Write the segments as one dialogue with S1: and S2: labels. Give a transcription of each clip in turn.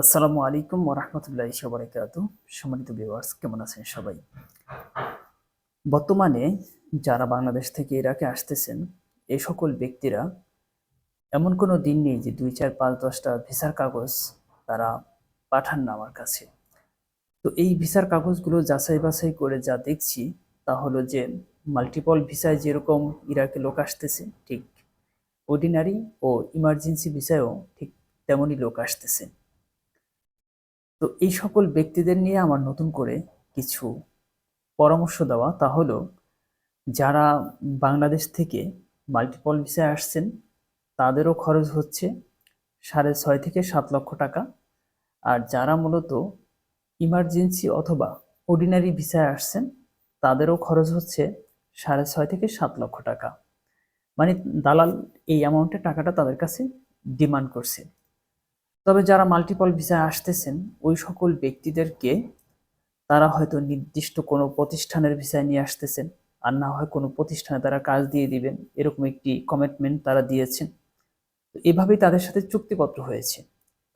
S1: আসসালামু আলাইকুম ওরহমতুল্লাহ সবরাকাত সম্মানিত ভিউয়ার্স কেমন আছেন সবাই? বর্তমানে যারা বাংলাদেশ থেকে ইরাকে আসতেছেন, এই সকল ব্যক্তিরা এমন কোনো দিন নেই যে দুই, চার, পাঁচ, দশটা ভিসার কাগজ তারা পাঠান না আমার কাছে। তো এই ভিসার কাগজগুলো যাচাই বাছাই করে যা দেখছি, তা হলো যে মাল্টিপল ভিসায় যেরকম ইরাকে লোক আসতেছে, ঠিক অর্ডিনারি ও ইমার্জেন্সি ভিসায়ও ঠিক তেমনই লোক আসতেছে। তো এই সকল ব্যক্তিদের নিয়ে আমার নতুন করে কিছু পরামর্শ দেওয়া তা হলো, যারা বাংলাদেশ থেকে মাল্টিপল ভিসায় আসছেন, তাদেরও খরচ হচ্ছে সাড়ে ছয় থেকে সাত লক্ষ টাকা। আর যারা মূলত ইমার্জেন্সি অথবা অর্ডিনারি ভিসায় আসছেন, তাদেরও খরচ হচ্ছে সাড়ে ছয় থেকে সাত লক্ষ টাকা। মানে দালাল এই অ্যামাউন্টের টাকাটা তাদের কাছে ডিমান্ড করছে। তবে যারা মাল্টিপল ভিসায় আসতেছেন, ওই সকল ব্যক্তিদেরকে তারা হয়তো নির্দিষ্ট কোনো প্রতিষ্ঠানের ভিসায় নিয়ে আসতেছেন আর না হয় কোনো প্রতিষ্ঠানে তারা কাজ দিয়ে দিবেন, এরকম একটি কমিটমেন্ট তারা দিয়েছেন। তো এভাবেই তাদের সাথে চুক্তিপত্র হয়েছে।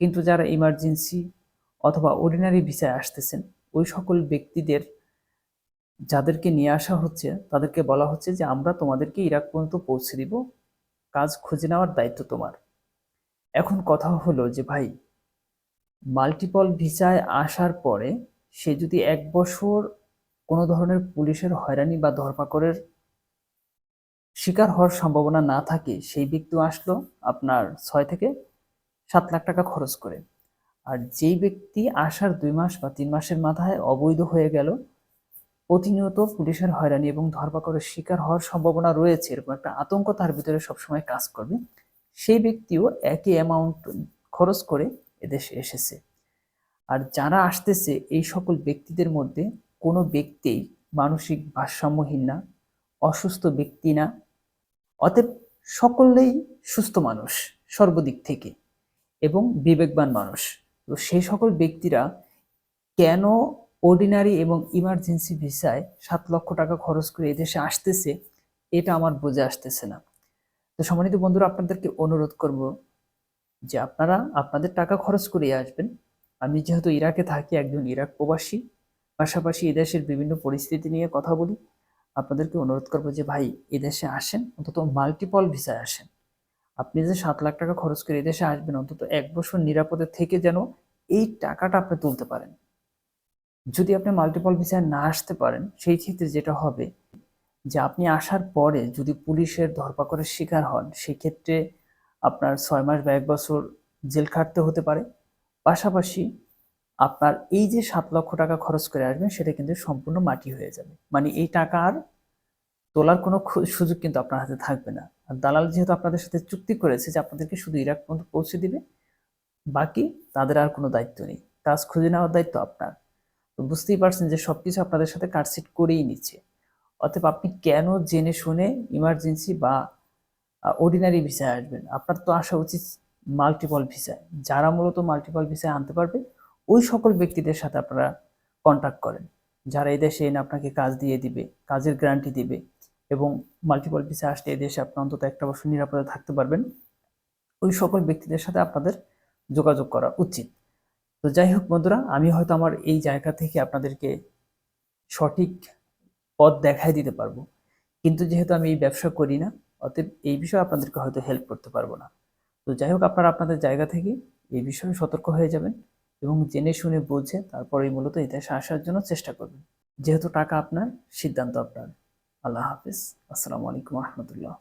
S1: কিন্তু যারা ইমার্জেন্সি অথবা অর্ডিনারি ভিসায় আসতেছেন, ওই সকল ব্যক্তিদের যাদেরকে নিয়ে আসা হচ্ছে, তাদেরকে বলা হচ্ছে যে, আমরা তোমাদেরকে ইরাক পর্যন্ত পৌঁছে দিব। কাজ খুঁজে নেওয়ার দায়িত্ব তোমার। এখন কথা হলো যে ভাই মাল্টিপল ভিসায় আসার পরে সে যদি এক বছর কোনো ধরনের পুলিশের হয়রানি বা ধরপাকড়ের শিকার হওয়ার সম্ভাবনা না থাকে, সেই ব্যক্তি আসলো আপনার ছয় থেকে সাত লাখ টাকা খরচ করে। আর যেই ব্যক্তি আসার দুই মাস বা তিন মাসের মাথায় অবৈধ হয়ে গেল, প্রতিনিয়ত পুলিশের হয়রানি এবং ধরপাকড়ের শিকার হওয়ার সম্ভাবনা রয়েছে, এরকম একটা আতঙ্ক তার ভিতরে সবসময় কাজ করবে। সেই ব্যক্তিও একই অ্যামাউন্ট খরচ করে এদেশে এসেছে। আর যারা আসতেছে এই সকল ব্যক্তিদের মধ্যে কোনো ব্যক্তি মানসিক ভারসাম্যহীন না, অসুস্থ ব্যক্তি না, অতএব সকলেই সুস্থ মানুষ সর্বদিক থেকে এবং বিবেকবান মানুষ। তো সেই সকল ব্যক্তিরা কেন অর্ডিনারি এবং ইমার্জেন্সি ভিসায় সাত লক্ষ টাকা খরচ করে এদেশে আসতেছে, এটা আমার বোঝে আসতেছে না। তো সম্মানিত বন্ধুরা, আপনাদেরকে অনুরোধ করব যে আপনারা আপনাদের টাকা খরচ করে আসবেন। আমি যেহেতু ইরাকে থাকি, একজন ইরাক প্রবাসী, পাশাপাশি এদেশের বিভিন্ন পরিস্থিতি নিয়ে কথা বলি। আপনাদেরকে অনুরোধ করব যে, ভাই এদেশে আসেন, অন্তত মাল্টিপল ভিসায় আসেন। আপনি যে সাত লাখ টাকা খরচ করে এদেশে আসবেন, অন্তত এক বছর নিরাপদে থেকে যেন এই টাকাটা আপনি তুলতে পারেন। যদি আপনি মাল্টিপল ভিসায় না আসতে পারেন, সেই ক্ষেত্রে যেটা হবে যে আপনি আসার পরে যদি পুলিশের ধরপাকড়ের শিকার হন, সেক্ষেত্রে আপনার ছয় মাস বা এক বছর জেল খাটতে হতে পারে। পাশাপাশি আপনার এই যে সাত লক্ষ টাকা খরচ করে আসবেন, সেটা কিন্তু সম্পূর্ণ মাটি হয়ে যাবে। মানে এই টাকা আর তোলার কোনো সুযোগ কিন্তু আপনার হাতে থাকবে না। আর দালাল যেহেতু আপনাদের সাথে চুক্তি করেছে যে আপনাদেরকে শুধু ইরাক পর্যন্ত পৌঁছে দিবে, বাকি তাদের আর কোনো দায়িত্ব নেই। কাজ খুঁজে নেওয়ার দায়িত্ব আপনার। তো বুঝতেই পারছেন যে সব কিছু আপনাদের সাথে কাটসিট করেই নিচ্ছে। অতএব আপনি কেন জেনে শুনে ইমার্জেন্সি বা অর্ডিনারি ভিসায় আসবেন? আপনার তো আসা উচিত মাল্টিপল ভিসায় যারা মূলত মাল্টিপল ভিসায় আনতে পারবে, ওই সকল ব্যক্তিদের সাথে আপনারা কন্ট্যাক্ট করেন। যারা এদেশে এনে আপনাকে কাজ দিয়ে দিবে, কাজের গ্যারান্টি দিবে এবং মাল্টিপল ভিসা আসলে এদেশে আপনি অন্তত একটা বছর নিরাপদে থাকতে পারবেন, ওই সকল ব্যক্তিদের সাথে আপনাদের যোগাযোগ করা উচিত। তো যাই হোক বন্ধুরা, আমি হয়তো আমার এই জায়গা থেকে আপনাদেরকে সঠিক পথ দেখাই দিতে পারব। কিন্তু যেহেতু আমি এই ব্যবসা করি না, অতএব এই বিষয়ে আপনাদেরকে হয়তো হেল্প করতে পারব না। তো যাই হোক, আপনারা আপনাদের জায়গা থেকে এই বিষয়ে সতর্ক হয়ে যাবেন এবং জেনে শুনে বুঝে তারপরেই মূলত ইতিহাসে আসার জন্য চেষ্টা করবেন। যেহেতু টাকা আপনার, সিদ্ধান্ত আপনার। আল্লাহ হাফিজ। আসসালামু আলাইকুম রহমতুল্লাহ।